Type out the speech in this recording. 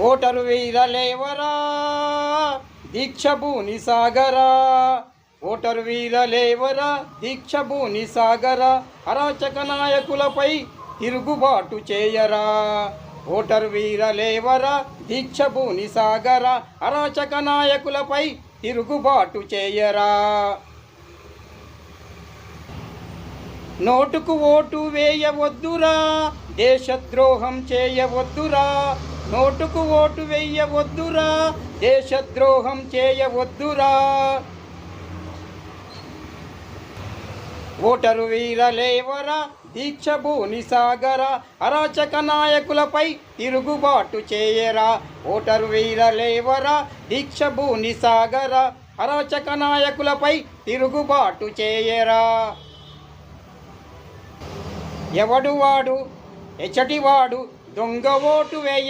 Voter వీరలేవరా? దీక్షభూని సాగరా. Voter వీరలేవరా? దీక్షభూని సాగరా. అరాచక నాయకులపై తిరుగుబాటు చేయరా. ఓటరు వీరలేవరా? దీక్ష భూని సాగరా. అరాచక నాయకులపై తిరుగుబాటు చేయరా. నోటుకు ఓటు వేయవద్దురా. దేశద్రోహం చేయవద్దురా. నోటుకు ఓటు వేయవద్దురా దేశద్రోహం చేయవద్దురా. ఓటరు వీరలేవరా దీక్ష భూని సాగర అరాచక నాయకులపై తిరుగుబాటు చేయరా. ఓటరు వీరలేవరా దీక్ష భూని సాగర అరాచక నాయకులపై తిరుగుబాటు చేయరా. ఎవడు వాడు? ఎచ్చటివాడు దొంగ ఓటు వేయ